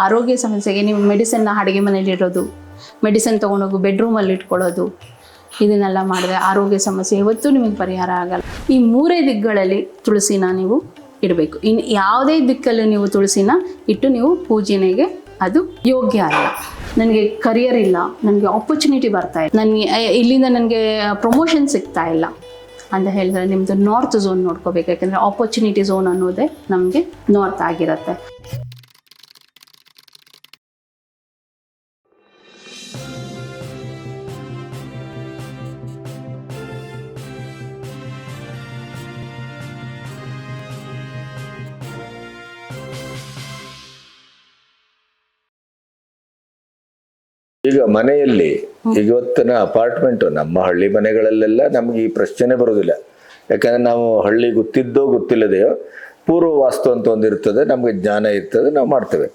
ಆರೋಗ್ಯ ಸಮಸ್ಯೆಗೆ ನೀವು ಮೆಡಿಸಿನ್ನ ಅಡುಗೆ ಮನೇಲಿ ಇರೋದು ಮೆಡಿಸಿನ್ ತೊಗೊಂಡೋಗಿ ಬೆಡ್ರೂಮಲ್ಲಿ ಇಟ್ಕೊಳ್ಳೋದು, ಇದನ್ನೆಲ್ಲ ಮಾಡಿದ್ರೆ ಆರೋಗ್ಯ ಸಮಸ್ಯೆ ಇವತ್ತು ನಿಮಗೆ ಪರಿಹಾರ ಆಗಲ್ಲ. ಈ ಮೂರೇ ದಿಕ್ಕುಗಳಲ್ಲಿ ತುಳಸಿನ ನೀವು ಇಡಬೇಕು. ಇನ್ನು ಯಾವುದೇ ದಿಕ್ಕಲ್ಲಿ ನೀವು ತುಳಸಿನ ಇಟ್ಟು ನೀವು ಪೂಜೆನೆಗೆ ಅದು ಯೋಗ್ಯ ಅಲ್ಲ. ನನಗೆ ಕರಿಯರ್ ಇಲ್ಲ, ನನಗೆ ಆಪರ್ಚುನಿಟಿ ಬರ್ತಾ ಇಲ್ಲ. ನನಗೆ ಇಲ್ಲಿಂದ ನನಗೆ ಪ್ರಮೋಷನ್ ಸಿಗ್ತಾ ಇಲ್ಲ ಅಂತ ಹೇಳಿದ್ರೆ ನಿಮ್ಮದು ನಾರ್ತ್ ಝೋನ್ ನೋಡ್ಕೋಬೇಕು. ಯಾಕಂದರೆ ಆಪರ್ಚುನಿಟಿ ಝೋನ್ ಅನ್ನೋದೇ ನಮಗೆ ನಾರ್ತ್ ಆಗಿರುತ್ತೆ. ಈಗ ಮನೆಯಲ್ಲಿ ಇವತ್ತಿನ ಅಪಾರ್ಟ್ಮೆಂಟ್ ನಮ್ಮ ಹಳ್ಳಿ ಮನೆಗಳಲ್ಲೆಲ್ಲ ನಮ್ಗೆ ಈ ಪ್ರಶ್ನೆ ಬರೋದಿಲ್ಲ. ಯಾಕಂದ್ರೆ ನಾವು ಹಳ್ಳಿ ಗೊತ್ತಿದ್ದೋ ಗೊತ್ತಿಲ್ಲದೆಯೋ ಪೂರ್ವ ವಾಸ್ತು ಅಂತ ಒಂದಿರ್ತದೆ ನಮಗೆ ಜ್ಞಾನ ಇರ್ತದೆ, ನಾವು ಮಾಡ್ತೇವೆ.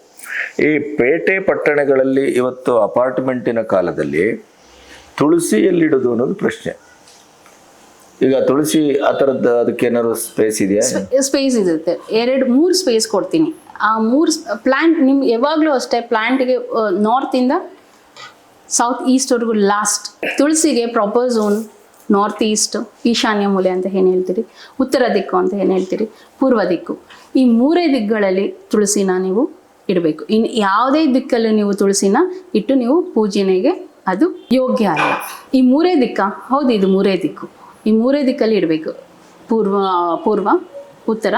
ಈ ಪೇಟೆ ಪಟ್ಟಣಗಳಲ್ಲಿ ಇವತ್ತು ಅಪಾರ್ಟ್ಮೆಂಟಿನ ಕಾಲದಲ್ಲಿ ತುಳಸಿ ಎಲ್ಲಿಡೋದು ಅನ್ನೋದು ಪ್ರಶ್ನೆ. ಈಗ ತುಳಸಿ ಆ ಥರದ್ದು ಅದಕ್ಕೆ ಏನಾದ್ರು ಸ್ಪೇಸ್ ಇದೆಯಾ? ಸ್ಪೇಸ್ ಇರುತ್ತೆ. ಎರಡು, ಮೂರು ಸ್ಪೇಸ್ ಕೊಡ್ತೀನಿ. ಆ ಮೂರು ಪ್ಲ್ಯಾಂಟ್ ನಿಮ್ಗೆ ಯಾವಾಗಲೂ ಅಷ್ಟೇ ಪ್ಲ್ಯಾಂಟ್ಗೆ ನಾರ್ತಿಂದ ಸೌತ್ ಈಸ್ಟ್ವರೆಗೂ ಲಾಸ್ಟ್ ತುಳಸಿಗೆ ಪ್ರಾಪರ್ ಝೋನ್ ನಾರ್ತ್ ಈಸ್ಟ್ ಈಶಾನ್ಯ ಮೂಲೆ ಅಂತ ಏನು ಹೇಳ್ತೀರಿ? ಉತ್ತರ ದಿಕ್ಕು ಅಂತ ಏನು ಹೇಳ್ತೀರಿ? ಪೂರ್ವ ದಿಕ್ಕು. ಈ ಮೂರೇ ದಿಕ್ಕುಗಳಲ್ಲಿ ತುಳಸಿನ ನೀವು ಇಡಬೇಕು. ಇನ್ನು ಯಾವುದೇ ದಿಕ್ಕಲ್ಲಿ ನೀವು ತುಳಸಿನ ಇಟ್ಟು ನೀವು ಪೂಜನೆಗೆ ಅದು ಯೋಗ್ಯ ಅಲ್ಲ. ಈ ಮೂರೇ ದಿಕ್ಕ, ಹೌದು, ಇದು ಮೂರೇ ದಿಕ್ಕು. ಈ ಮೂರೇ ದಿಕ್ಕಲ್ಲಿ ಇಡಬೇಕು. ಪೂರ್ವ ಪೂರ್ವ, ಉತ್ತರ,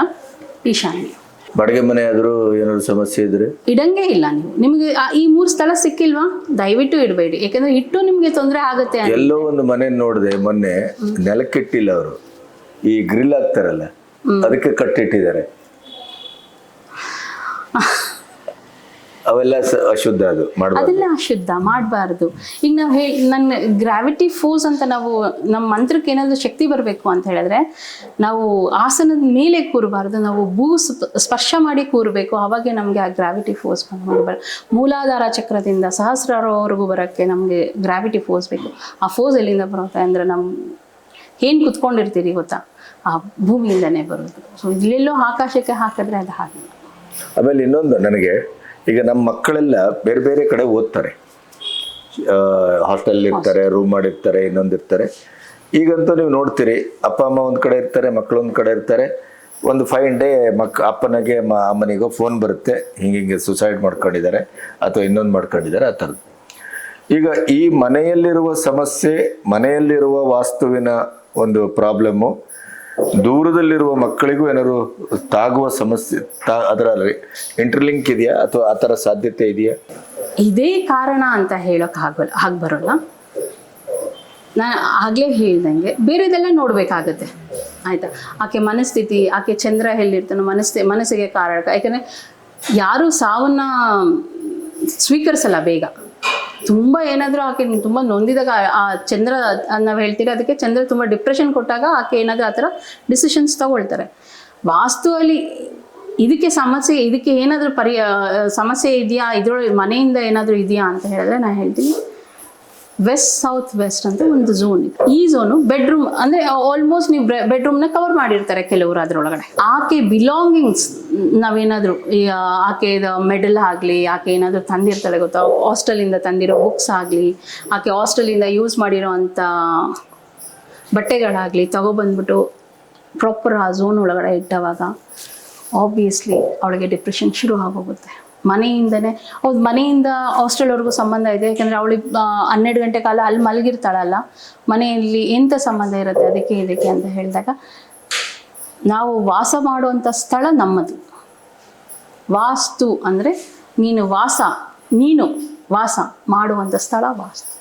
ಈಶಾನ್ಯ. ಬಾಡಿಗೆ ಮನೆ ಆದರೂ ಏನಾದ್ರು ಸಮಸ್ಯೆ ಇದ್ರೆ? ಇಡಂಗೇ ಇಲ್ಲ ನೀವು. ನಿಮಗೆ ಆ- ಈ ಮೂರು ಸ್ಥಳ ಸಿಕ್ಕಿಲ್ವಾ? ದಯವಿಟ್ಟು ಇಡಬೇಡಿ. ಯಾಕಂದ್ರೆ ಇಟ್ಟು ನಿಮಗೆ ತೊಂದರೆ ಆಗುತ್ತೆ ಅಂತ. ಎಲ್ಲೋ ಒಂದು ಮನೆ ನೋಡಿದೆ ಮೊನ್ನೆ ನೆಲಕ್ಕಿಟ್ಟಿಲ್ಲ ಅವರು. ಈ ಗ್ರಿಲ್ ಹಾಕ್ತಾರಲ್ಲ ಅದಕ್ಕೆ ಕಟ್ಟಿಟ್ಟಿದ್ದಾರೆ. ಅವೆಲ್ಲ ಅಶುದ್ಧ ಅದು ಮಾಡಬಾರ್ದು. ಅದೆಲ್ಲ ಅಶುದ್ಧ ಮಾಡಬಾರ್ದು. ಈಗ ನಾವು ಹೇಳಿ ನನ್ನ ಗ್ರಾವಿಟಿ ಫೋರ್ಸ್ ಅಂತ ನಾವು ನಮ್ಮ ಮಂತ್ರಕ್ಕೆ ಏನಾದರೂ ಶಕ್ತಿ ಬರಬೇಕು ಅಂತ ಹೇಳಿದ್ರೆ ನಾವು ಆಸನದ ಮೇಲೆ ಕೂರಬಾರ್ದು ನಾವು ಭೂ ಸ್ಪರ್ಶ ಮಾಡಿ ಕೂರಬೇಕು ಅವಾಗೆ ನಮಗೆ ಆ ಗ್ರಾವಿಟಿ ಫೋರ್ಸ್ ಬರ ಮೂಲಾಧಾರ ಚಕ್ರದಿಂದ ಸಹಸ್ರಾರವರೆಗೂ ಬರೋಕ್ಕೆ ನಮಗೆ ಗ್ರಾವಿಟಿ ಫೋರ್ಸ್ ಬೇಕು. ಆ ಫೋರ್ಸ್ ಎಲ್ಲಿಂದ ಬರುತ್ತೆ ಅಂದರೆ ನಮ್ಮ ಏನು ಕುತ್ಕೊಂಡಿರ್ತೀರಿ ಗೊತ್ತಾ? ಆ ಭೂಮಿಯಿಂದನೇ ಬರೋದು ಸೊ ಇಲ್ಲೆಲ್ಲೋ ಆಕಾಶಕ್ಕೆ ಹಾಕಿದ್ರೆ ಅದು ಹಾಗೆ. ಆಮೇಲೆ ಇನ್ನೊಂದು ನನಗೆ ಈಗ ನಮ್ಮ ಮಕ್ಕಳೆಲ್ಲ ಬೇರೆ ಬೇರೆ ಕಡೆ ಓದ್ತಾರೆ. ಹಾಸ್ಟೆಲ್ ಇರ್ತಾರೆ ರೂಮ್ ಮಾಡಿರ್ತಾರೆ ಇನ್ನೊಂದು ಇರ್ತಾರೆ. ಈಗಂತೂ ನೀವು ನೋಡ್ತೀರಿ, ಅಪ್ಪ, ಅಮ್ಮ ಒಂದು ಕಡೆ ಇರ್ತಾರೆ ಮಕ್ಕಳು ಒಂದು ಕಡೆ ಇರ್ತಾರೆ. ಒಂದು ಫೈನ್ ಡೇ ಮಕ್, ಅಪ್ಪನಿಗೆ, ಮ, ಅಮ್ಮನಿಗೋ ಫೋನ್ ಬರುತ್ತೆ, ಹಿಂಗೆ ಹಿಂಗೆ ಸುಸೈಡ್ ಮಾಡ್ಕೊಂಡಿದ್ದಾರೆ, ಅಥವಾ ಇನ್ನೊಂದು ಮಾಡ್ಕೊಂಡಿದ್ದಾರೆ, ಆ ಥರದ್ದು. ಈಗ ಈ ಮನೆಯಲ್ಲಿರುವ ಸಮಸ್ಯೆ, ಮನೆಯಲ್ಲಿರುವ ವಾಸ್ತುವಿನ ಒಂದು ಪ್ರಾಬ್ಲಮ್ಮು ದೂರದಲ್ಲಿರುವ ಮಕ್ಕಳಿಗೂ ಏನಾದ್ರು ತಾಗುವ ಸಮಸ್ಯೆ, ತಾ, ಅದರ ಇಂಟರ್ಲಿಂಕ್ ಇದೆಯಾ? ಅಥವಾ ಆ ಥರ ಸಾಧ್ಯತೆ ಇದೆಯಾ? ಇದೇ ಕಾರಣ ಅಂತ ಹೇಳೋಕೆ ಆಗಲ್ಲ ಆಗ ಬರೋಲ್ಲ. ನಾನು ಆಗಲೇ ಹೇಳ್ದಂಗೆ, ಬೇರೆದೆಲ್ಲ ನೋಡಬೇಕಾಗತ್ತೆ. ಆಯಿತಾ? ಆಕೆ ಮನಸ್ಥಿತಿ, ಆಕೆ ಚಂದ್ರ ಎಲ್ಲಿರ್ತಾನೋ, ಮನಸ್ಥಿ, ಮನಸ್ಸಿಗೆ ಕಾರಣ. ಯಾಕಂದರೆ ಯಾರೂ ಸಾವನ್ನ ಸ್ವೀಕರಿಸಲ್ಲ ಬೇಗ. ತುಂಬ ಏನಾದರೂ ಆಕೆ ತುಂಬ ನೊಂದಿದಾಗ ಆ- ಚಂದ್ರ, ನಾವು ಹೇಳ್ತೀವಿ ಅದಕ್ಕೆ ಚಂದ್ರ ತುಂಬ ಡಿಪ್ರೆಷನ್ ಕೊಟ್ಟಾಗ ಆಕೆ ಏನಾದರೂ ಆ ಥರ ಡಿಸಿಷನ್ಸ್ ತಗೊಳ್ತಾರೆ. ವಾಸ್ತುವಲ್ಲಿ ಇದಕ್ಕೆ ಸಮಸ್ಯೆ, ಇದಕ್ಕೆ ಏನಾದರೂ ಪರಿ ಸಮಸ್ಯೆ ಇದೆಯಾ? ಇದ್ರೊಳಗೆ ಮನೆಯಿಂದ ಏನಾದರೂ ಇದೆಯಾ ಅಂತ ಹೇಳಿದ್ರೆ ನಾನು ಹೇಳ್ತೀನಿ. ವೆಸ್ಟ್ ಸೌತ್ ವೆಸ್ಟ್ ಅಂತ ಒಂದು ಝೋನ್ ಇದೆ. ಈ ಝೋನು ಬೆಡ್ರೂಮ್ ಅಂದ್ರೆ ಆಲ್ಮೋಸ್ಟ್ ನೀವು ಬೆಡ್ರೂಮ್ನ ಕವರ್ ಮಾಡಿರ್ತಾರೆ ಕೆಲವರು ಅದರೊಳಗಡೆ. ಆಕೆ ಬಿಲಾಂಗಿಂಗ್ಸ್ ನಾವೇನಾದರೂ ಆಕೆ ಮೆಡಲ್ ಆಗಲಿ, ಆಕೆ ಏನಾದರೂ ತಂದಿರ್ತಾಳೆ ಗೊತ್ತಾ? ಹಾಸ್ಟೆಲಿಂದ ತಂದಿರೋ ಬುಕ್ಸ್ ಆಗಲಿ, ಆಕೆ ಹಾಸ್ಟೆಲಿಂದ ಯೂಸ್ ಮಾಡಿರೋ ಅಂಥ ಬಟ್ಟೆಗಳಾಗಲಿ ತಗೊಬಂದ್ಬಿಟ್ಟು ಪ್ರಾಪರ್ ಆ ಝೋನ್ ಒಳಗಡೆ ಇಟ್ಟವಾಗ ಆಬ್ವಿಯಸ್ಲಿ ಅವಳಿಗೆ ಡಿಪ್ರೆಷನ್ ಶುರು ಆಗೋಗುತ್ತೆ. ಮನೆಯಿಂದನೇ, ಹೌದು, ಮನೆಯಿಂದ ಹಾಸ್ಟೆಲ್ವರೆಗೂ ಸಂಬಂಧ ಇದೆ. ಯಾಕಂದ್ರೆ ಅವಳು ಹನ್ನೆರಡು ಗಂಟೆ ಕಾಲ ಅಲ್ಲಿ ಮಲಗಿರ್ತಾಳಲ್ಲ, ಮನೆಯಲ್ಲಿ ಎಂಥ ಸಂಬಂಧ ಇರುತ್ತೆ, ಅದಕ್ಕೆ ಇದಕ್ಕೆ ಅಂತ ಹೇಳಿದಾಗ, ನಾವು ವಾಸ ಮಾಡುವಂಥ ಸ್ಥಳ ನಮ್ಮದು. ವಾಸ್ತು ಅಂದರೆ ನೀನು ವಾಸ ನೀನು ವಾಸ ಮಾಡುವಂಥ ಸ್ಥಳ ವಾಸ್ತು.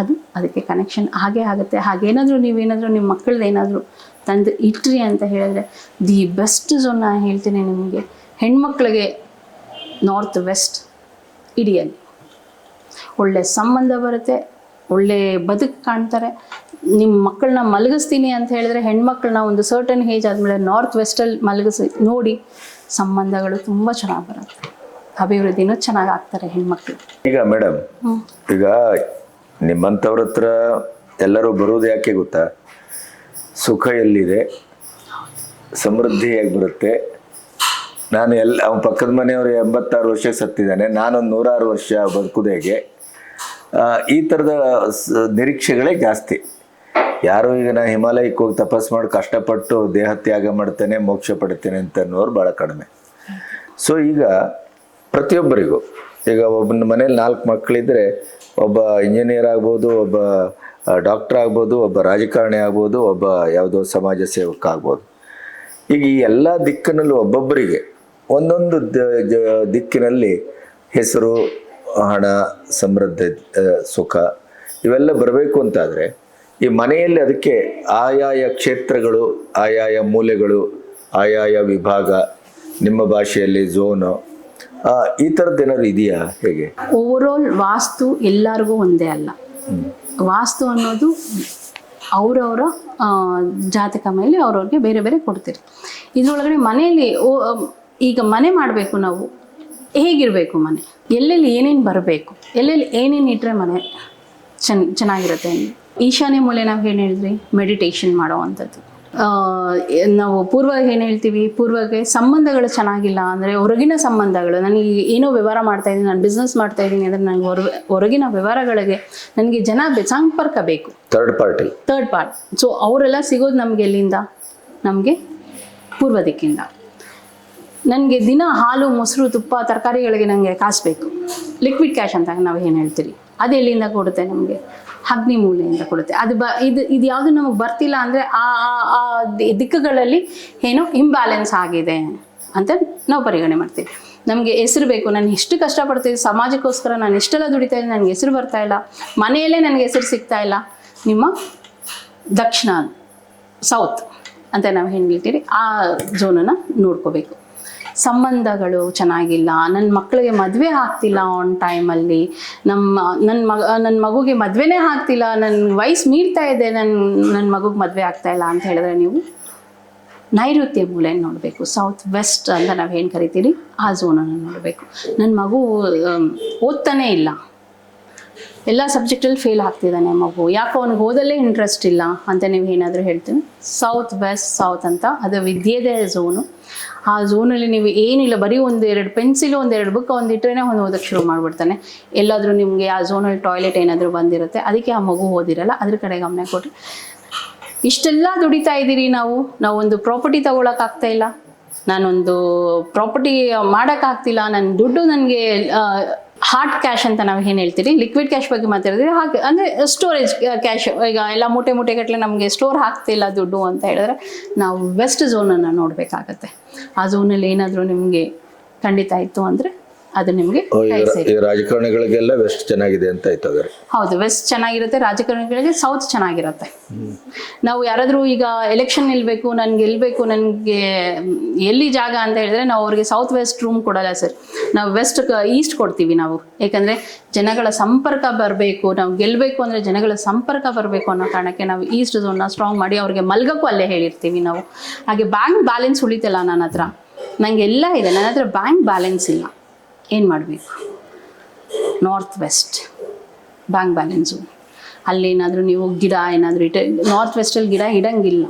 ಅದು ಅದಕ್ಕೆ ಕನೆಕ್ಷನ್ ಹಾಗೆ ಆಗುತ್ತೆ. ಹಾಗೇನಾದರೂ ನೀವೇನಾದರೂ ನಿಮ್ಮ ಮಕ್ಕಳದ್ದು ಏನಾದರೂ ತಂದು ಇಟ್ರಿ ಅಂತ ಹೇಳಿದ್ರೆ, ದಿ ಬೆಸ್ಟ್ ಝೋನ್ ನಾನು ಹೇಳ್ತೀನಿ ನಿಮಗೆ. ಹೆಣ್ಮಕ್ಳಿಗೆ ನಾರ್ತ್ ವೆಸ್ಟ್ ಇಡಿಯಲ್ಲಿ ಒಳ್ಳೆ ಸಂಬಂಧ ಬರುತ್ತೆ ಒಳ್ಳೆ ಬದುಕು ಕಾಣ್ತಾರೆ. ನಿಮ್ಮ ಮಕ್ಕಳನ್ನ ಮಲಗಿಸ್ತೀನಿ ಅಂತ ಹೇಳಿದ್ರೆ ಹೆಣ್ಮಕ್ಳನ್ನ ಒಂದು ಸರ್ಟನ್ ಏಜ್ ಆದಮೇಲೆ ನಾರ್ತ್ ವೆಸ್ಟಲ್ಲಿ ಮಲಗಿಸಿ ನೋಡಿ ಸಂಬಂಧಗಳು ತುಂಬ ಚೆನ್ನಾಗಿ ಬರುತ್ತೆ. ಅಭಿವೃದ್ಧಿನೂ ಚೆನ್ನಾಗಿ ಆಗ್ತಾರೆ ಹೆಣ್ಮಕ್ಳು. ಈಗ ಮೇಡಮ್ ಈಗ ನಿಮ್ಮಂಥವ್ರ ಹತ್ರ ಎಲ್ಲರೂ ಬರೋದು ಯಾಕೆ ಗೊತ್ತಾ? ಸುಖ ಎಲ್ಲಿದೆ? ಸಮೃದ್ಧಿ ಹೇಗೆ ಬರುತ್ತೆ? ನಾನು ಎಲ್ಲ ಅವನ ಪಕ್ಕದ ಮನೆಯವರು ಎಂಬತ್ತಾರು ವರ್ಷ ಸತ್ತಿದ್ದಾನೆ. ನಾನೊಂದು ನೂರಾರು ವರ್ಷ ಬದುಕುದು ಹೇಗೆ? ಈ ಥರದ ನಿರೀಕ್ಷೆಗಳೇ ಜಾಸ್ತಿ. ಯಾರು ಈಗ ನಾನು ಹಿಮಾಲಯಕ್ಕೆ ಹೋಗಿ ತಪಸ್ ಮಾಡಿ ಕಷ್ಟಪಟ್ಟು ದೇಹ ತ್ಯಾಗ ಮಾಡ್ತೇನೆ, ಮೋಕ್ಷ ಪಡ್ತೇನೆ ಅಂತ ಅನ್ನೋರು ಭಾಳ ಕಡಿಮೆ. ಸೊ ಈಗ ಪ್ರತಿಯೊಬ್ಬರಿಗೂ, ಈಗ ಒಬ್ಬನ ಮನೇಲಿ ನಾಲ್ಕು ಮಕ್ಕಳಿದ್ರೆ ಒಬ್ಬ ಇಂಜಿನಿಯರ್ ಆಗ್ಬೋದು, ಒಬ್ಬ ಡಾಕ್ಟರ್ ಆಗ್ಬೋದು, ಒಬ್ಬ ರಾಜಕಾರಣಿ ಆಗ್ಬೋದು, ಒಬ್ಬ ಯಾವುದೋ ಸಮಾಜ ಸೇವಕ ಆಗ್ಬೋದು. ಈಗ ಈ ಎಲ್ಲ ದಿಕ್ಕಿನಲ್ಲೂ ಒಬ್ಬೊಬ್ಬರಿಗೆ ಒಂದೊಂದು ದಿಕ್ಕಿನಲ್ಲಿ ಹೆಸರು ಹಣ ಸಮೃದ್ಧ ಸುಖ ಇವೆಲ್ಲ ಬರಬೇಕು ಅಂತಾದರೆ ಈ ಮನೆಯಲ್ಲಿ ಅದಕ್ಕೆ ಆಯಾಯ ಕ್ಷೇತ್ರಗಳು ಆಯಾಯ ಮೂಲೆಗಳು ಆಯಾಯ ವಿಭಾಗ ನಿಮ್ಮ ಭಾಷೆಯಲ್ಲಿ ಝೋನು ಈ ಥರದ್ದು ಏನಾದ್ರು ಇದೆಯಾ ಹೇಗೆ? ಓವರಾಲ್ ವಾಸ್ತು ಎಲ್ಲರಿಗೂ ಒಂದೇ ಅಲ್ಲ. ವಾಸ್ತು ಅನ್ನೋದು ಅವರವರ ಜಾತಕ ಮೇಲೆ ಅವ್ರವ್ರಿಗೆ ಬೇರೆ ಬೇರೆ ಕೊಡ್ತೀರಿ ಇದರೊಳಗಡೆ ಮನೆಯಲ್ಲಿ ಈಗ ಮನೆ ಮಾಡಬೇಕು ನಾವು. ಹೇಗಿರಬೇಕು ಮನೆ? ಎಲ್ಲೆಲ್ಲಿ ಏನೇನು ಬರಬೇಕು? ಎಲ್ಲೆಲ್ಲಿ ಏನೇನು ಇಟ್ಟರೆ ಮನೆ ಚೆನ್ನ ಚೆನ್ನಾಗಿರುತ್ತೆ ಈಶಾನ್ಯ ಮೂಲೆ ನಾವು ಏನು ಹೇಳಿದ್ರಿ? ಮೆಡಿಟೇಷನ್ ಮಾಡೋವಂಥದ್ದು ನಾವು ಪೂರ್ವ ಏನು ಹೇಳ್ತೀವಿ? ಪೂರ್ವಗೆ ಸಂಬಂಧಗಳು ಚೆನ್ನಾಗಿಲ್ಲ ಅಂದರೆ ಹೊರಗಿನ ಸಂಬಂಧಗಳು. ನನಗೆ ಏನೋ ವ್ಯವಹಾರ ಮಾಡ್ತಾ ಇದ್ದೀನಿ ನಾನು ಬಿಸ್ನೆಸ್ ಮಾಡ್ತಾ ಇದ್ದೀನಿ ಅಂದರೆ ನನಗೆ ಹೊರ ಹೊರಗಿನ ವ್ಯವಹಾರಗಳಿಗೆ ನನಗೆ ಜನ ಸಂಪರ್ಕ ಬೇಕು. Third party third part so ಅವರೆಲ್ಲ ಸಿಗೋದು ನಮಗೆ ಎಲ್ಲಿಂದ? ನಮಗೆ ಪೂರ್ವ ದಿಕ್ಕಿಂದ. ನನಗೆ ದಿನ ಹಾಲು, ಮೊಸರು, ತುಪ್ಪ, ತರಕಾರಿಗಳಿಗೆ ನನಗೆ ಕಾಸು ಬೇಕು. ಲಿಕ್ವಿಡ್ ಕ್ಯಾಶ್ ಅಂತ ನಾವು ಏನು ಹೇಳ್ತೀರಿ? ಅದು ಎಲ್ಲಿಂದ ಕೊಡುತ್ತೆ ನಮಗೆ? ಅಗ್ನಿ ಮೂಲೆಯಿಂದ ಕೊಡುತ್ತೆ. ಅದು ಬ ಇದು ಇದು ಯಾವುದು ನಮಗೆ ಬರ್ತಿಲ್ಲ ಅಂದರೆ ಆ, ಆ- ದಿಕ್ಕುಗಳಲ್ಲಿ ಏನೋ ಇಂಬ್ಯಾಲೆನ್ಸ್ ಆಗಿದೆ ಅಂತ ನಾವು ಪರಿಗಣನೆ ಮಾಡ್ತೀವಿ. ನಮಗೆ ಹೆಸರು ಬೇಕು. ನಾನು ಎಷ್ಟು ಕಷ್ಟಪಡ್ತೀನಿ ಸಮಾಜಕ್ಕೋಸ್ಕರ ನಾನು ಎಷ್ಟೆಲ್ಲ ದುಡಿತಾ ಇದ್ದೀನಿ ನನಗೆ ಹೆಸರು ಬರ್ತಾ ಇಲ್ಲ. ಮನೆಯಲ್ಲೇ ನನಗೆ ಹೆಸರು ಸಿಗ್ತಾ ಇಲ್ಲ. ನಿಮ್ಮ ದಕ್ಷಿಣ ಸೌತ್ ಅಂತ ನಾವು ಏನು ಹೇಳ್ತೀವಿ ಆ ಝೋನನ್ನು ನೋಡ್ಕೋಬೇಕು. ಸಂಬಂಧಗಳು ಚೆನ್ನಾಗಿಲ್ಲ ನನ್ನ ಮಕ್ಕಳಿಗೆ ಮದುವೆ ಆಗ್ತಿಲ್ಲ ಆನ್ ಟೈಮಲ್ಲಿ ನಮ್ಮ ನನ್ನ ಮಗ ನನ್ನ ಮಗುಗೆ ಮದುವೆನೇ ಆಗ್ತಿಲ್ಲ ನನ್ನ ವಯಸ್ಸು ಮೀರ್ತಾ ಇದೆ ನನ್ನ ನನ್ನ ಮಗುಗೆ ಮದುವೆ ಆಗ್ತಾ ಇಲ್ಲ ಅಂತ ಹೇಳಿದ್ರೆ ನೀವು ನೈಋತ್ಯ ಮೂಲೆಯನ್ನು ನೋಡಬೇಕು ಸೌತ್ ವೆಸ್ಟ್ ಅಂತ ನಾವು ಏನು ಕರಿತೀರಿ, ಆ ಝೋನನ್ನು ನೋಡಬೇಕು. ನನ್ನ ಮಗು ಓದ್ತಾನೇ ಇಲ್ಲ. ಎಲ್ಲ ಸಬ್ಜೆಕ್ಟಲ್ಲಿ ಫೇಲ್ ಆಗ್ತಿದ್ದಾನೆ ಮಗು, ಯಾಕೋ ಅವ್ನಿಗೆ ಓದಲ್ಲೇ ಇಂಟ್ರೆಸ್ಟ್ ಇಲ್ಲ ಅಂತ ನೀವು ಏನಾದರೂ ಹೇಳ್ತೀನಿ ಸೌತ್ ವೆಸ್ಟ್ ಸೌತ್ ಅಂತ, ಅದು ವಿದ್ಯೆದೇ ಝೋನು ಆ ಝೋನಲ್ಲಿ ನೀವು ಏನಿಲ್ಲ, ಬರೀ ಒಂದು ಎರಡು ಪೆನ್ಸಿಲು ಒಂದು ಎರಡು ಬುಕ್ ಒಂದು ಇಟ್ಟರೆ ಒಂದು ಓದಕ್ಕೆ ಶುರು ಮಾಡಿಬಿಡ್ತಾನೆ. ಎಲ್ಲಾದರೂ ನಿಮಗೆ ಆ ಝೋನಲ್ಲಿ ಟಾಯ್ಲೆಟ್ ಏನಾದರೂ ಬಂದಿರುತ್ತೆ, ಅದಕ್ಕೆ ಆ ಮಗು ಓದಿರಲ್ಲ, ಅದ್ರ ಕಡೆ ಗಮನ ಕೊಟ್ಟರೆ ಇಷ್ಟೆಲ್ಲ ದುಡಿತಾ ಇದ್ದೀರಿ ನಾವು, ನಾವೊಂದು ಪ್ರಾಪರ್ಟಿ ತಗೊಳಕ್ಕಾಗ್ತಾ ಇಲ್ಲ. ನಾನೊಂದು ಪ್ರಾಪರ್ಟಿ ಮಾಡೋಕ್ಕಾಗ್ತಿಲ್ಲ ನನ್ನ ದುಡ್ಡು ನನಗೆ ಹಾರ್ಡ್ ಕ್ಯಾಶ್ ಅಂತ ನಾವು ಏನು ಹೇಳ್ತೀರಿ? ಲಿಕ್ವಿಡ್ ಕ್ಯಾಶ್ ಬಗ್ಗೆ ಮಾತಾಡಿದ್ರೆ ಹಾಗೆ, ಅಂದರೆ ಸ್ಟೋರೇಜ್ ಕ್ಯಾಶ್ ಈಗ ಎಲ್ಲ ಮೂಟೆ ಮೂಟೆ ಗಟ್ಟಲೆ ನಮಗೆ ಸ್ಟೋರ್ ಆಗ್ತಿಲ್ಲ ದುಡ್ಡು ಅಂತ ಹೇಳಿದ್ರೆ ನಾವು ವೆಸ್ಟ್ ಝೋನನ್ನು ನೋಡಬೇಕಾಗತ್ತೆ. ಆ ಝೋನಲ್ಲಿ ಏನಾದರೂ ನಿಮಗೆ ಖಂಡಿತ ಇತ್ತು ಅಂದರೆ ಅದು ನಿಮಗೆ ಈ ರಾಜಕಾರಣಿಗಳಿಗೆಲ್ಲ ವೆಸ್ಟ್ ಚೆನ್ನಾಗಿದೆ ಅಂತ ಹೌದು ವೆಸ್ಟ್ ಚೆನ್ನಾಗಿರುತ್ತೆ ರಾಜಕಾರಣಿಗಳಿಗೆ ಸೌತ್ ಚೆನ್ನಾಗಿರುತ್ತೆ. ನಾವು ಯಾರಾದರೂ ಈಗ ಎಲೆಕ್ಷನ್ ನಿಲ್ಬೇಕು ನನ್ಗೆ ಗೆಲ್ಲಬೇಕು ನನಗೆ ಎಲ್ಲಿ ಜಾಗ ಅಂತ ಹೇಳಿದ್ರೆ ನಾವು ಅವ್ರಿಗೆ ಸೌತ್ ವೆಸ್ಟ್ ರೂಮ್ ಕೊಡಲ್ಲ ಸರ್ ನಾವು ವೆಸ್ಟ್ ಈಸ್ಟ್ ಕೊಡ್ತೀವಿ ನಾವು. ಯಾಕಂದ್ರೆ ಜನಗಳ ಸಂಪರ್ಕ ಬರಬೇಕು ನಾವು ಗೆಲ್ಲಬೇಕು ಅಂದರೆ ಜನಗಳ ಸಂಪರ್ಕ ಬರಬೇಕು ಅನ್ನೋ ಕಾರಣಕ್ಕೆ ನಾವು ಈಸ್ಟ್ ಝೋನ್ನ ಸ್ಟ್ರಾಂಗ್ ಮಾಡಿ ಅವ್ರಿಗೆ ಮಲ್ಗಕ್ಕೂ ಅಲ್ಲೇ ಹೇಳಿರ್ತೀವಿ ನಾವು. ಹಾಗೆ ಬ್ಯಾಂಕ್ ಬ್ಯಾಲೆನ್ಸ್ ಉಳಿತಲ್ಲ ನನ್ನ ಹತ್ರ. ನನಗೆ ಎಲ್ಲ ಇದೆ ನನ್ನ ಹತ್ರ ಬ್ಯಾಂಕ್ ಬ್ಯಾಲೆನ್ಸ್ ಇಲ್ಲ. ಏನು ಮಾಡಬೇಕು? ನಾರ್ತ್ ವೆಸ್ಟ್ ಬ್ಯಾಂಕ್ ಬ್ಯಾಲೆನ್ಸು ಅಲ್ಲೇನಾದರೂ ನೀವು ಗಿಡ ಏನಾದರೂ ಇಟ್ಟ ನಾರ್ತ್ ವೆಸ್ಟಲ್ಲಿ ಗಿಡ ಇಡಂಗಿಲ್ಲ.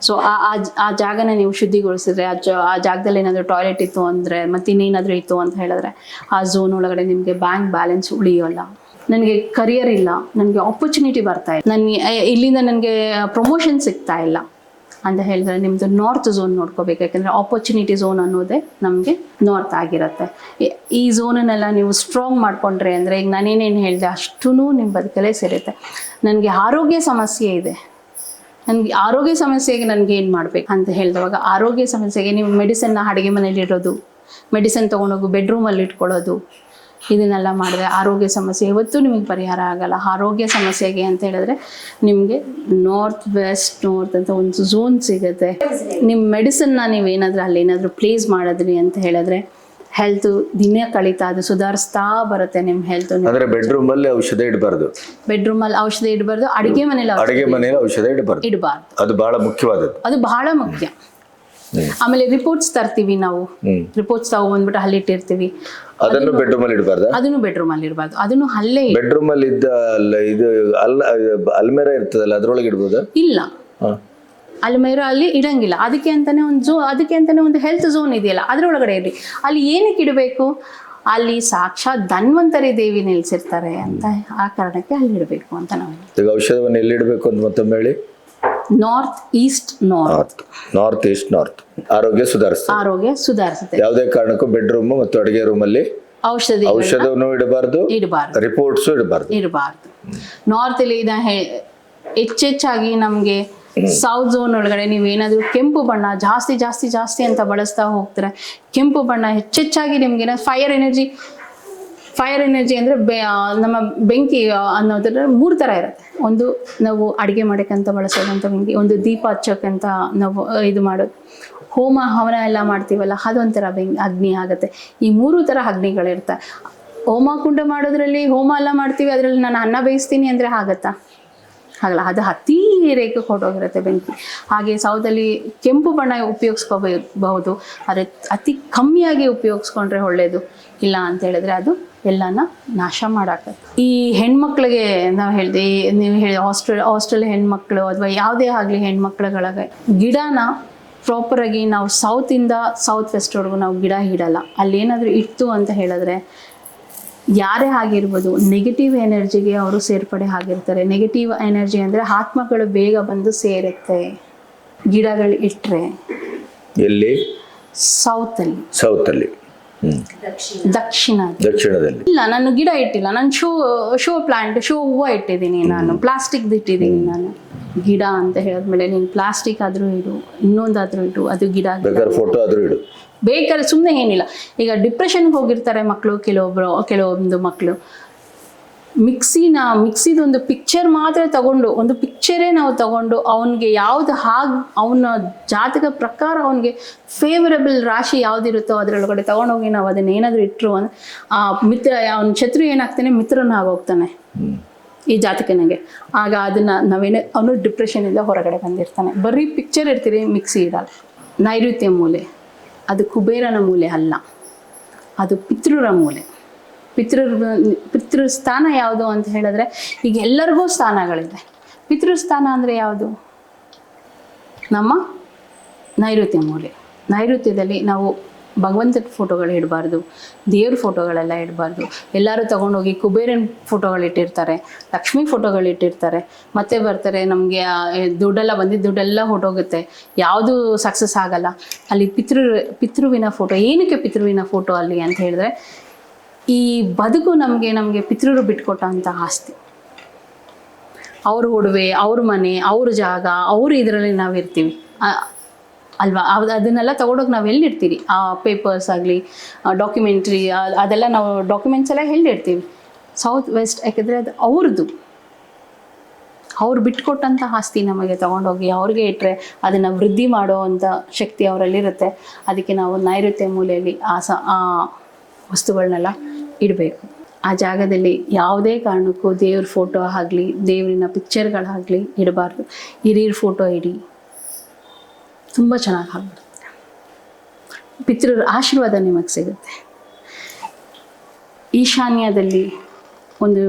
ಸೊ ಆ ಆ ಜಾಗನ ನೀವು ಶುದ್ಧಿಗೊಳಿಸಿದ್ರೆ, ಆ ಜ, ಆ ಜಾಗದಲ್ಲಿ ಏನಾದರೂ ಟಾಯ್ಲೆಟ್ ಇತ್ತು ಅಂದರೆ, ಮತ್ತು ಇನ್ನೇನಾದರೂ ಇತ್ತು ಅಂತ ಹೇಳಿದ್ರೆ, ಆ ಝೋನ್ ಒಳಗಡೆ ನಿಮಗೆ ಬ್ಯಾಂಕ್ ಬ್ಯಾಲೆನ್ಸ್ ಉಳಿಯೋಲ್ಲ. ನನಗೆ ಕರಿಯರ್ ಇಲ್ಲ. ನನಗೆ ಆಪರ್ಚುನಿಟಿ ಬರ್ತಾ ಇಲ್ಲ. ನನಗೆ, ಇಲ್ಲಿಂದ ನನಗೆ ಪ್ರಮೋಷನ್ ಸಿಗ್ತಾ ಇಲ್ಲ. ಅಂತ ಹೇಳಿದ್ರೆ ನಿಮ್ಮದು ನಾರ್ತ್ ಝೋನ್ ನೋಡ್ಕೋಬೇಕು. ಯಾಕಂದರೆ ಆಪರ್ಚುನಿಟಿ ಝೋನ್ ಅನ್ನೋದೇ ನಮಗೆ ನಾರ್ತ್ ಆಗಿರುತ್ತೆ. ಈ- ಝೋನನ್ನೆಲ್ಲ ನೀವು ಸ್ಟ್ರಾಂಗ್ ಮಾಡ್ಕೊಂಡ್ರೆ ಅಂದರೆ ಈಗ ನಾನೇನೇನು ಹೇಳಿದೆ ಅಷ್ಟೂ ನಿಮ್ಮ ಬದುಕಲ್ಲೇ ಸೇರುತ್ತೆ. ನನಗೆ ಆರೋಗ್ಯ ಸಮಸ್ಯೆ ಇದೆ. ನನಗೆ ಆರೋಗ್ಯ ಸಮಸ್ಯೆಗೆ ನನಗೆ ಏನು ಮಾಡಬೇಕು ಅಂತ ಹೇಳಿದವಾಗ ಆರೋಗ್ಯ ಸಮಸ್ಯೆಗೆ ನೀವು ಮೆಡಿಸನ್ನ ಅಡುಗೆ ಮನೇಲಿ ಇಡೋದು ಮೆಡಿಸಿನ್ ತೊಗೊಂಡೋಗಿ ಬೆಡ್ರೂಮಲ್ಲಿ ಇಟ್ಕೊಳ್ಳೋದು ಇದನ್ನೆಲ್ಲ ಮಾಡಿದ್ರೆ ಆರೋಗ್ಯ ಸಮಸ್ಯೆ. ಇವತ್ತು ನಿಮಗೆ ಪರಿಹಾರ ಆಗಲ್ಲ. ಆರೋಗ್ಯ ಸಮಸ್ಯೆಗೆ ಅಂತ ಹೇಳಿದ್ರೆ ನಿಮಗೆ ನಾರ್ತ್ ವೆಸ್ಟ್ ನಾರ್ತ್ ಅಂತ ಒಂದು ಝೋನ್ ಸಿಗುತ್ತೆ. ನಿಮ್ಮ ನ ನೀವು ಏನಾದ್ರೂ ಅಲ್ಲಿ ಏನಾದರೂ ಪ್ಲೇಸ್ ಮಾಡಿದ್ರಿ ಅಂತ ಹೇಳಿದ್ರೆ ಹೆಲ್ತ್ ದಿನ ಕಳೀತಾ ಅದು ಸುಧಾರಿಸ್ತಾ ಬರುತ್ತೆ ನಿಮ್ಮ ಹೆಲ್ತ್ ಅಂದ್ರೆ ಬೆಡ್ರೂಮ್ ಅಲ್ಲಿ ಔಷಧ ಇಡಬಾರ್ದು. ಬೆಡ್ರೂಮಲ್ಲಿ ಔಷಧಿ ಇಡಬಾರ್ದು ಅಡುಗೆ ಮನೇಲಿ ಅಡಿಗೆ ಮನೆಯಲ್ಲಿ ಔಷಧ ಇಡಬಾರ್ದು. ಇಡಬಾರ್ದು. ಅದು ಬಹಳ ಮುಖ್ಯವಾದದ್ದು. ಅದು ಬಹಳ ಮುಖ್ಯ. ಆಮೇಲೆ ರಿಪೋರ್ಟ್ಸ್ ತರ್ತೀವಿ ನಾವು. ರಿಪೋರ್ಟ್ಸ್ ತಾವು ಬಂದ್ಬಿಟ್ಟು ಅಲ್ಲಿ ಇಟ್ಟಿರ್ತೀವಿ. ಅದನ್ನು ಬೆಡ್ರೂಮ್ ಅಲ್ಲಿ ಇಡಬಾರ್ದು? ಅದನ್ನು ಬೆಡ್ರೂಮ್ ಅಲ್ಲಿ ಇರಬಾರ್ದು ಅದನ್ನು ಅಲ್ಲೇ ಬೆಡ್ರೂಮ್ ಅಲ್ಲಿ ಇದ್ದ ಇದು ಅಲ್ ಅಲ್ಮೇರ ಇರ್ತದಲ್ಲ ಅದರೊಳಗೆ ಇಡಬಹುದು ಇಲ್ಲ. ಅಲ್ಮೇರ ಅಲ್ಲಿ ಇಡಂಗಿಲ್ಲ. ಅದಕ್ಕೆ ಅಂತಾನೆ ಒಂದು ಜೋ ಅದಕ್ಕೆ ಅಂತಾನೆ ಒಂದು ಹೆಲ್ತ್ ಝೋನ್ ಇದೆಯಲ್ಲ ಅದರೊಳಗಡೆ ಇರಲಿ. ಅಲ್ಲಿ ಏನಕ್ಕೆ ಇಡಬೇಕು? ಅಲ್ಲಿ ಸಾಕ್ಷಾತ್ ಧನ್ವಂತರಿ ದೇವಿ ನಿಲ್ಸಿರ್ತಾರೆ ಅಂತ ಆ ಕಾರಣಕ್ಕೆ ಅಲ್ಲಿ ಇಡಬೇಕು ಅಂತ ನಾವು ಔಷಧವನ್ನು ಔಷಧವನ್ನು ಎಲ್ಲಿಡಬೇಕು ಅಂತ ಮತ್ತೊಮ್ಮೆ ಹೇಳಿ? North east north north east north ಆರೋಗ್ಯ ಸುಧಾರಿಸ್ತದೆ. ಆರೋಗ್ಯ ಸುಧಾರಿಸುತ್ತೆ. ಯಾವುದೇ ಕಾರಣಕ್ಕೂ ಬೆಡ್ರೂಮ್ ಮತ್ತು ಅಡುಗೆ ರೂಮಲ್ಲಿ ಔಷಧಿ ಔಷಧವನ್ನು ಇಡಬಾರ್ದು ಇಡಬಾರ್ದು. ಇಡಬಾರದು. ಇಡಬಾರ್ದು. ನಾರ್ತ್ ನಾರ್ತಲ್ಲಿ ಇದ ಹೆಚ್ಚೆಚ್ಚಾಗಿ ನಮಗೆ ಸೌತ್ ಝೋನ್ ಒಳಗಡೆ ನೀವು ಏನಾದರೂ ಕೆಂಪು ಬಣ್ಣ ಜಾಸ್ತಿ ಜಾಸ್ತಿ ಜಾಸ್ತಿ ಅಂತ ಬಳಸ್ತಾ ಹೋಗ್ತಾರೆ ಕೆಂಪು ಬಣ್ಣ ಹೆಚ್ಚೆಚ್ಚಾಗಿ ನಿಮ್ಗೆ ಫೈರ್ ಎನರ್ಜಿ ಫೈರ್ ಎನರ್ಜಿ ಅಂದರೆ ಬೆ ನಮ್ಮ ಬೆಂಕಿ ಅನ್ನೋದ್ರ ಮೂರು ಥರ ಇರುತ್ತೆ. ಒಂದು ನಾವು ಅಡುಗೆ ಮಾಡೋಕ್ಕಂತ ಬಳಸೋದಂಥ ಬೆಂಕಿ, ಒಂದು ದೀಪ ಹಚ್ಚೋಕ್ಕಂತ ನಾವು ಇದು ಮಾಡೋದು. ಹೋಮ, ಹವನ ಎಲ್ಲ ಮಾಡ್ತೀವಲ್ಲ, ಅದೊಂಥರ ಬೆಂಕಿ, ಅಗ್ನಿ ಆಗುತ್ತೆ. ಈ ಮೂರು ಥರ ಅಗ್ನಿಗಳಿರುತ್ತೆ. ಹೋಮ ಕುಂಡ ಮಾಡೋದ್ರಲ್ಲಿ ಹೋಮ ಎಲ್ಲ ಮಾಡ್ತೀವಿ, ಅದರಲ್ಲಿ ನಾನು ಅನ್ನ ಬೇಯಿಸ್ತೀನಿ ಅಂದರೆ ಆಗತ್ತಾ? ಆಗಲ್ಲ, ಅದು ಅತಿ ರೇಖೆ ಹೋಗಿರುತ್ತೆ ಬೆಂಕಿ. ಹಾಗೆ ಸೌದಲ್ಲಿ ಕೆಂಪು ಬಣ್ಣ ಉಪಯೋಗಿಸ್ಕೋಬಹುದು ಆದರೆ ಅತಿ ಕಮ್ಮಿಯಾಗಿ ಉಪಯೋಗಿಸ್ಕೊಂಡ್ರೆ ಒಳ್ಳೆಯದು ಇಲ್ಲ ಅಂತ ಹೇಳಿದ್ರೆ ಅದು ಎಲ್ಲನ ನಾಶ ಮಾಡಾಕತ್ತೆ. ಈ ಹೆಣ್ಮಕ್ಳಿಗೆ ನಾವು ಹೇಳಿದೆ ನೀವು ಹೇಳಿ ಹಾಸ್ಟೆಲ್ ಹಾಸ್ಟೆಲ್ ಹೆಣ್ಮಕ್ಳು ಅಥವಾ ಯಾವುದೇ ಆಗಲಿ ಹೆಣ್ಮಕ್ಳುಗಳಿಗೆ ಗಿಡನ ಪ್ರಾಪರಾಗಿ ನಾವು ಸೌತಿಂದ ಸೌತ್ ವೆಸ್ಟ್ವರೆಗೂ ನಾವು ಗಿಡ ಇಡಲ್ಲ. ಅಲ್ಲೇನಾದರೂ ಇತ್ತು ಅಂತ ಹೇಳಿದ್ರೆ ಯಾರೇ ಆಗಿರ್ಬೋದು ನೆಗೆಟಿವ್ ಎನರ್ಜಿಗೆ ಅವರು ಸೇರ್ಪಡೆ ಆಗಿರ್ತಾರೆ. ನೆಗೆಟಿವ್ ಎನರ್ಜಿ ಅಂದರೆ ಆತ್ಮಗಳು ಬೇಗ ಬಂದು ಸೇರುತ್ತೆ ಗಿಡಗಳು ಇಟ್ಟರೆ ಎಲ್ಲಿ? ಸೌತಲ್ಲಿ ಸೌತಲ್ಲಿ ದಕ್ಷಿಣ. ದಕ್ಷಿಣದಲ್ಲಿ. ಇಲ್ಲ ನಾನು ಗಿಡ ಇಟ್ಟಿಲ್ಲ. ನಾನು ಶೋ ಶೋ ಪ್ಲಾಂಟ್ ಶೋ ಹೂವು ಇಟ್ಟಿದ್ದೀನಿ ನಾನು. ಪ್ಲಾಸ್ಟಿಕ್ದು ಇಟ್ಟಿದ್ದೀನಿ ನಾನು. ಗಿಡ ಅಂತ ಹೇಳಿದ್ಮೇಲೆ ನೀನು ಪ್ಲಾಸ್ಟಿಕ್ ಆದರೂ ಇಡು ಇನ್ನೊಂದಾದರೂ ಇಡು ಅದು ಗಿಡ ಫೋಟೋ ಆದ್ರೂ ಇಡು. ಬೇಕಾದ್ರೆ ಸುಮ್ಮನೆ ಏನಿಲ್ಲ. ಈಗ ಡಿಪ್ರೆಷನ್ಗೆ ಹೋಗಿರ್ತಾರೆ ಮಕ್ಕಳು ಕೆಲವೊಬ್ರು ಕೆಲವೊಂದು ಮಕ್ಕಳು ಮಿಕ್ಸಿನ ಒಂದು ಪಿಕ್ಚರ್ ಮಾತ್ರ ತಗೊಂಡು, ಒಂದು ಪಿಕ್ಚರೇ ನಾವು ತಗೊಂಡು ಅವನಿಗೆ ಯಾವುದು ಹಾಗೆ, ಅವನ ಜಾತಕ ಪ್ರಕಾರ ಅವನಿಗೆ ಫೇವರಬಲ್ ರಾಶಿ ಯಾವುದಿರುತ್ತೋ ಅದರೊಳಗಡೆ ತಗೊಂಡೋಗಿ ನಾವು ಅದನ್ನ ಏನಾದರೂ ಇಟ್ಟರು ಅಂದ್ರೆ ಆ ಮಿತ್ರ, ಅವನ ಶತ್ರು ಏನಾಗ್ತಾನೆ ಮಿತ್ರನಾಗೋಗ್ತಾನೆ ಆಗೋಗ್ತಾನೆ. ಈ ಜಾತಕನಿಗೆ ಆಗ ಅದನ್ನ ನಾವೇನೇ, ಅವನು ಡಿಪ್ರೆಷನಿಂದ ಹೊರಗಡೆ ಬಂದಿರ್ತಾನೆ. ಬರೀ ಪಿಕ್ಚರ್ ಇರ್ತೀರಿ ಮಿಕ್ಸಿ ಇರಲ್ಲ ನೈಋತ್ಯ ಮೂಲೆ. ಅದು ಕುಬೇರನ ಮೂಲೆ ಅಲ್ಲ. ಅದು ಪಿತೃರ ಮೂಲೆ. ಪಿತೃ ಪಿತೃ ಸ್ಥಾನ ಯಾವುದು ಅಂತ ಹೇಳಿದ್ರೆ ಈಗ ಎಲ್ಲರಿಗೂ ಸ್ಥಾನಗಳಿದೆ. ಪಿತೃ ಸ್ಥಾನ ಅಂದರೆ ಯಾವುದು? ನಮ್ಮ ನೈಋತ್ಯ ಮೂಲೆ. ನೈಋತ್ಯದಲ್ಲಿ ನಾವು ಭಗವಂತನ ಫೋಟೋಗಳು ಇಡಬಾರ್ದು, ದೇವ್ರ ಫೋಟೋಗಳೆಲ್ಲ ಇಡಬಾರ್ದು. ಎಲ್ಲರೂ ತಗೊಂಡೋಗಿ ಕುಬೇರನ ಫೋಟೋಗಳು ಇಟ್ಟಿರ್ತಾರೆ, ಲಕ್ಷ್ಮಿ ಫೋಟೋಗಳು ಇಟ್ಟಿರ್ತಾರೆ. ಮತ್ತೆ ಬರ್ತಾರೆ ನಮಗೆ ದುಡ್ಡೆಲ್ಲ ಬಂದಿದ್ದು ದುಡ್ಡೆಲ್ಲ ಹೊಟ್ಟೋಗುತ್ತೆ ಯಾವುದು ಸಕ್ಸಸ್ ಆಗಲ್ಲ. ಅಲ್ಲಿ ಪಿತೃ, ಪಿತೃವಿನ ಫೋಟೋ ಏನಕ್ಕೆ ಪಿತೃವಿನ ಫೋಟೋ ಅಲ್ಲಿ ಅಂತ ಹೇಳಿದ್ರೆ ಈ ಬದುಕು ನಮಗೆ ನಮಗೆ ಪಿತೃರು ಬಿಟ್ಕೊಟ್ಟಂಥ ಆಸ್ತಿ. ಅವ್ರ ಒಡವೆ, ಅವ್ರ ಮನೆ, ಅವ್ರ ಜಾಗ, ಅವ್ರ ಇದರಲ್ಲಿ ನಾವು ಇರ್ತೀವಿ. ಅಲ್ವಾ? ಅದು ಅದನ್ನೆಲ್ಲ ತಗೊಂಡೋಗಿ ನಾವು ಎಲ್ಲಿರ್ತೀರಿ? ಆ ಪೇಪರ್ಸ್ ಆಗಲಿ ಡಾಕ್ಯುಮೆಂಟ್ರಿ ಅದೆಲ್ಲ ನಾವು ಡಾಕ್ಯುಮೆಂಟ್ಸ್ ಎಲ್ಲ ಹೇಳಿರ್ತೀವಿ ಸೌತ್ ವೆಸ್ಟ್ ಯಾಕೆಂದರೆ ಅದು ಅವ್ರದ್ದು ಅವ್ರು ಬಿಟ್ಕೊಟ್ಟಂಥ ಆಸ್ತಿ ನಮಗೆ ತೊಗೊಂಡೋಗಿ, ಅವ್ರಿಗೆ ಇಟ್ಟರೆ ಅದನ್ನು ವೃದ್ಧಿ ಮಾಡೋ ಅಂಥ ಶಕ್ತಿ ಅವರಲ್ಲಿರುತ್ತೆ. ಅದಕ್ಕೆ ನಾವು ನೈಋತ್ಯ ಮೂಲೆಯಲ್ಲಿ ಆ ಸ ಆ ವಸ್ತುಗಳನ್ನೆಲ್ಲ ಇಡಬೇಕು. ಆ ಜಾಗದಲ್ಲಿ ಯಾವುದೇ ಕಾರಣಕ್ಕೂ ದೇವ್ರ ಫೋಟೋ ಆಗಲಿ, ದೇವರಿನ ಪಿಕ್ಚರ್ಗಳಾಗಲಿ ಇಡಬಾರ್ದು. ಹಿರಿಯರ ಫೋಟೋ ಇಡಿ. ತುಂಬ ಚೆನ್ನಾಗಿ ಆಗ್ಬಿಡುತ್ತೆ. ಪಿತೃರ ಆಶೀರ್ವಾದ ನಿಮಗೆ ಸಿಗುತ್ತೆ. ಈಶಾನ್ಯದಲ್ಲಿ ಒಂದು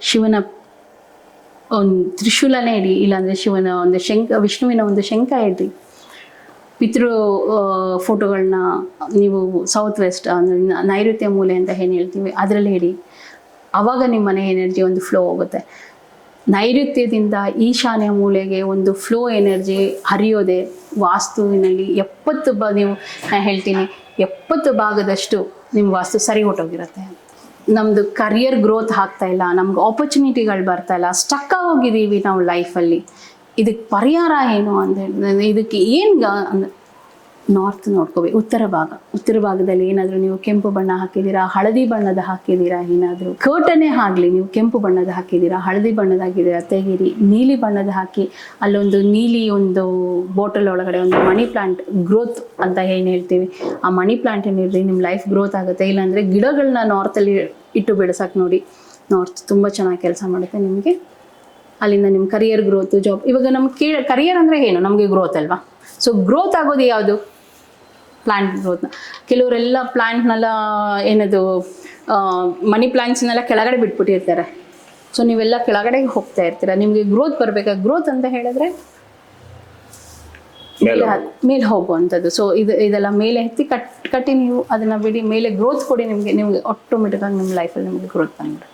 ಶಿವನ, ಒಂದು ತ್ರಿಶೂಲನೇ ಇಡಿ, ಇಲ್ಲಾಂದರೆ ಶಿವನ ಒಂದು ಶಂಕ ವಿಷ್ಣುವಿನ ಒಂದು ಶಂಕ ಇಡಿ ಪಿತೃ ಫೋಟೋಗಳನ್ನ ನೀವು ಸೌತ್ ವೆಸ್ಟ್ ಅಂದರೆ ನೈಋತ್ಯ ಮೂಲೆ ಅಂತ ಏನು ಹೇಳ್ತೀವಿ, ಅದರಲ್ಲಿ ಇಡಿ. ಆವಾಗ ನಿಮ್ಮ ಮನೆ ಎನರ್ಜಿ ಒಂದು ಫ್ಲೋ ಹೋಗುತ್ತೆ. ನೈಋತ್ಯದಿಂದ ಈಶಾನ್ಯ ಮೂಲೆಗೆ ಒಂದು ಫ್ಲೋ ಎನರ್ಜಿ ಹರಿಯೋದೆ ವಾಸ್ತುವಿನಲ್ಲಿ ಎಪ್ಪತ್ತು ಬ, ನೀವು ನಾನು ಹೇಳ್ತೀನಿ, ಎಪ್ಪತ್ತು ಭಾಗದಷ್ಟು ನಿಮ್ಮ ವಾಸ್ತು ಸರಿ ಹೊಟ್ಟೋಗಿರುತ್ತೆ ನಮ್ಮದು ಕರಿಯರ್ ಗ್ರೋತ್ ಆಗ್ತಾ ಇಲ್ಲ, ನಮ್ಗೆ ಆಪರ್ಚುನಿಟಿಗಳು ಬರ್ತಾ ಇಲ್ಲ ಸ್ಟಕ್ ಹೋಗಿದ್ದೀವಿ ನಾವು ಲೈಫಲ್ಲಿ ಇದಕ್ಕೆ ಪರಿಹಾರ ಏನು ಅಂತ ಹೇಳಿದ್ರೆ, ಇದಕ್ಕೆ ಏನು ಅಂದ್ರೆ ನಾರ್ತ್ ನೋಡ್ಕೋಬೇಕು. ಉತ್ತರ ಭಾಗ. ಉತ್ತರ ಭಾಗದಲ್ಲಿ ಏನಾದರೂ ನೀವು ಕೆಂಪು ಬಣ್ಣ ಹಾಕಿದ್ದೀರಾ, ಹಳದಿ ಬಣ್ಣದ ಹಾಕಿದ್ದೀರಾ, ಏನಾದರೂ ಕರ್ಟನೇ ಆಗಲಿ, ನೀವು ಕೆಂಪು ಬಣ್ಣದ ಹಾಕಿದ್ದೀರಾ, ಹಳದಿ ಬಣ್ಣದ ಹಾಕಿದ್ದೀರಾ ತೆಗೀರಿ ನೀಲಿ ಬಣ್ಣದ ಹಾಕಿ, ಅಲ್ಲೊಂದು ನೀಲಿ ಒಂದು ಬಾಟಲ್ ಒಳಗಡೆ ಒಂದು ಮನಿ ಪ್ಲಾಂಟ್ ಗ್ರೋತ್ ಅಂತ ಏನು ಹೇಳ್ತೀವಿ. ಆ ಮನಿ ಪ್ಲಾಂಟ್ ಏನಿರಲಿ ನಿಮ್ಮ ಲೈಫ್ ಗ್ರೋತ್ ಆಗುತ್ತೆ. ಇಲ್ಲಾಂದರೆ ಗಿಡಗಳನ್ನ ನಾರ್ತಲ್ಲಿ ಇಟ್ಟು ಬೆಳೆಸೋಕೆ ನೋಡಿ. ನಾರ್ತ್ ತುಂಬ ಚೆನ್ನಾಗಿ ಕೆಲಸ ಮಾಡುತ್ತೆ ನಿಮಗೆ. ಅಲ್ಲಿಂದ ನಿಮ್ಮ ಕರಿಯರ್ ಗ್ರೋತ್ ಜಾಬ್ ಇವಾಗ ನಮ್ಗೆ ಕೇ ಕರಿಯರ್ ಅಂದರೆ ಏನು? ನಮಗೆ ಗ್ರೋತ್ ಅಲ್ವಾ? ಸೊ ಗ್ರೋತ್ ಆಗೋದು ಯಾವುದು? ಪ್ಲ್ಯಾಂಟ್ ಗ್ರೋತ್ನ ಕೆಲವರೆಲ್ಲ ಪ್ಲ್ಯಾಂಟ್ನೆಲ್ಲ ಏನದು ಮನಿ ಪ್ಲ್ಯಾಂಟ್ಸ್ನೆಲ್ಲ ಕೆಳಗಡೆ ಬಿಟ್ಬಿಟ್ಟಿರ್ತಾರೆ. ಸೊ ನೀವೆಲ್ಲ ಕೆಳಗಡೆ ಹೋಗ್ತಾ ಇರ್ತೀರ. ನಿಮಗೆ ಗ್ರೋತ್ ಬರಬೇಕಾ? ಗ್ರೋತ್ ಅಂತ ಹೇಳಿದ್ರೆ ಮೇಲೆ ಹೋಗುವಂಥದ್ದು. ಸೊ ಇದು ಇದೆಲ್ಲ ಮೇಲೆ ಹತ್ತಿ ಕಟ್ ನೀವು ಅದನ್ನ ಬಿಡಿ ಮೇಲೆ ಗ್ರೋತ್ ಕೊಡಿ ನಿಮಗೆ. ನಿಮಗೆ ಆಟೋಮೆಟಿಕ್ ಆಗಿ ನಿಮ್ಮ ಲೈಫಲ್ಲಿ ನಿಮಗೆ ಗ್ರೋತ್ ಬಂದ್ಬಿಡುತ್ತೆ.